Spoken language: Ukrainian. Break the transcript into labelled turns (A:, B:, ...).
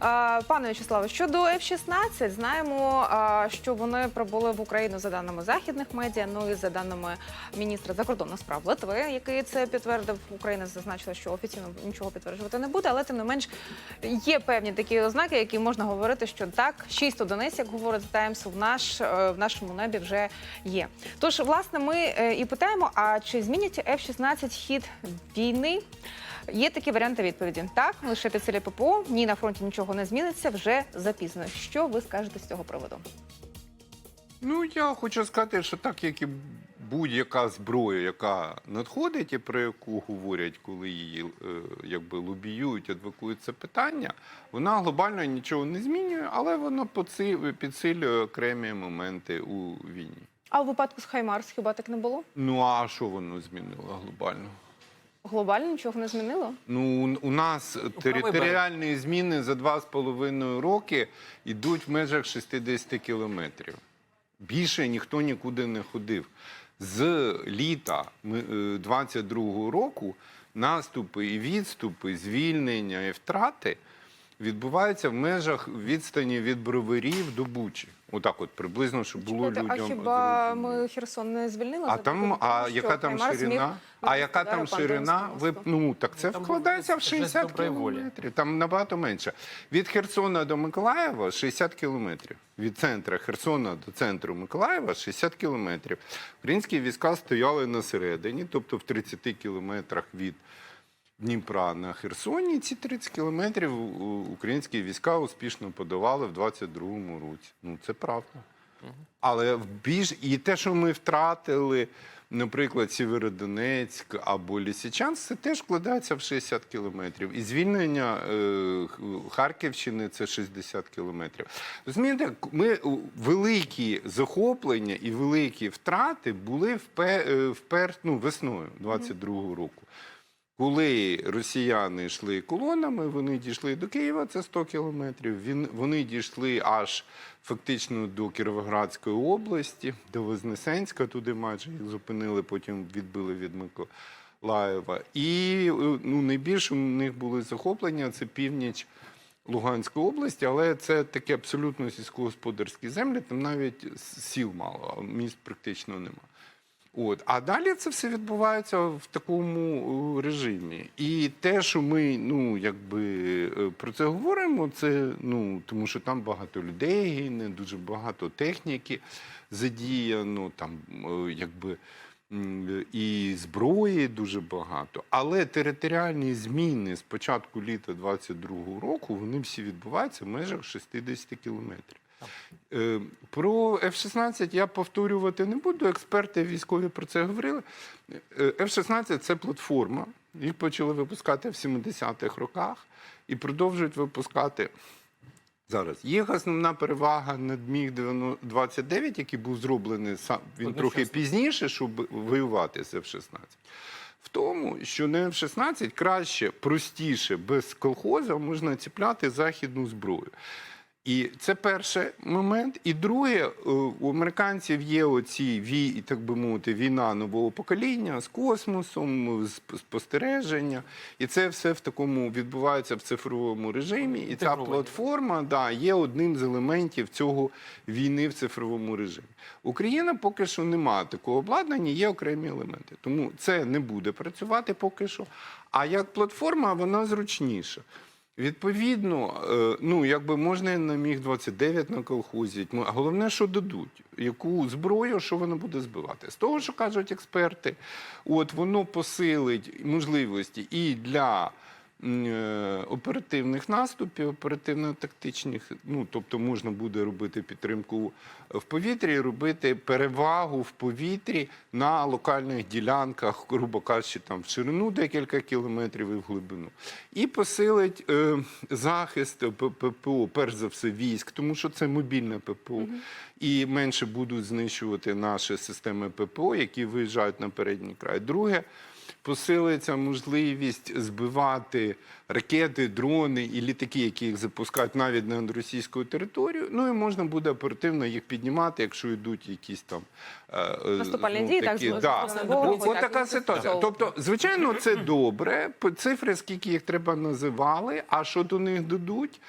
A: Пане В'ячеславе, щодо F-16, знаємо, що вони прибули в Україну за даними західних медіа, ну і за даними міністра закордонних справ Литви, який це підтвердив. Україна зазначила, що офіційно нічого підтверджувати не буде, але тим не менш є певні такі ознаки, які можна говорити, що так, шість одиниць, як говорить Таймс, в наш е, в нашому небі вже є. Тож, власне, ми е, і питаємо: а чи змінять F-16 хід війни? Є такі варіанти відповіді. Так, лише підсилює ППО, ні, на фронті нічого не зміниться, вже запізно. Що ви скажете з цього приводу?
B: Ну, я хочу сказати, що так як і будь-яка зброя, яка надходить і про яку говорять, коли її е, якби лобіюють, адвокують це питання, вона глобально нічого не змінює, але вона підсилює окремі моменти у війні.
A: А у випадку з Хаймарс хіба так не було?
B: Ну а що воно змінило глобально?
A: Глобально нічого не змінило?
B: Ну, у- нас територіальні зміни за два з половиною роки йдуть в межах 60 кілометрів. Більше ніхто нікуди не ходив. З літа ми- е, 22-го року наступи і відступи, звільнення і втрати відбуваються в межах відстані від броварів до Бучі. Отак, от приблизно, щоб було
A: Чекайте,
B: людям.
A: а хіба ми Херсон не звільнили?
B: А там, а
A: що
B: яка там ширина? А яка там ширина? Ви ну так це
C: Там
B: вкладається в
C: жест
B: 60 кілометрів. Там набагато менше. Від Херсона до Миколаєва 60 кілометрів. Від центра Херсона до центру Миколаєва 60 кілометрів. Українські війська стояли на середині, тобто в 30 кілометрах від Дніпра на Херсоні. Ці 30 кілометрів українські війська успішно подавали в 22-му році. Ну це правда. Але в більш і те, що ми втратили, наприклад, Сєвєродонецьк або Лісичанськ, це теж вкладається в 60 кілометрів. І звільнення е, Харківщини це 60 кілометрів. Розумієте, ми великі захоплення і великі втрати були впе, е, впер, ну, весною 22-го року. Коли росіяни йшли колонами, вони дійшли до Києва, це 100 кілометрів. Він, вони дійшли аж фактично до Кіровоградської області, до Вознесенська, туди майже їх зупинили, потім відбили від Миколаєва. І е, ну, найбільше у них були захоплення це північ Луганської області, але це такі абсолютно сільськогосподарські землі, там навіть сіл мало, а міст практично нема. От. А далі це все відбувається в такому е, режимі. І те, що ми ну, якби, е, про це говоримо, це ну, тому що там багато людей гине, дуже багато техніки задіяно, там е, якби. І зброї дуже багато, але територіальні зміни з початку літа 22-го року вони всі відбуваються в межах 60 кілометрів. Е, Про F-16 я повторювати не буду. Експерти військові про це говорили. Е, F-16 це платформа. Їх почали випускати в 70-х роках і продовжують випускати зараз. Їх основна перевага над Міг 29, який був зроблений сам він трохи пізніше, щоб воювати з F-16. В тому, що на F-16 краще, простіше, без колхозу можна ціпляти західну зброю. І це перший момент. І друге, е, у американців є оці вій, так би мовити, війна нового покоління з космосом, з спостереження. І це все в такому відбувається в цифровому режимі. І ця платформа да, є одним з елементів цього війни в цифровому режимі. Україна поки що не має такого обладнання, є окремі елементи. Тому це не буде працювати поки що. А як платформа, вона зручніша. Відповідно, е, ну якби можна на міг 29 на колхозі, а головне, що дадуть, яку зброю, що воно буде збивати. З того, що кажуть експерти, от воно посилить можливості і для оперативних наступів, оперативно-тактичних. Ну тобто можна буде робити підтримку в повітрі, робити перевагу в повітрі на локальних ділянках, грубо кажучи, там в ширину декілька кілометрів і в глибину. І посилить е, захист ППО, перш за все, військ, тому що це мобільне ППО. І менше будуть знищувати наші системи ППО, які виїжджають на передній край. Друге, посилиться можливість збивати ракети, дрони і літаки, які їх запускають навіть над російською територією. Ну і можна буде оперативно їх піднімати, якщо йдуть якісь там е, е,
A: Наступальні
B: ну,
A: дії, так,
B: такі,
A: з-
B: да.
A: так,
B: така ситуація.
A: з-
B: Тобто, звичайно, це добре. Цифри, скільки їх треба називали, а що до них дадуть.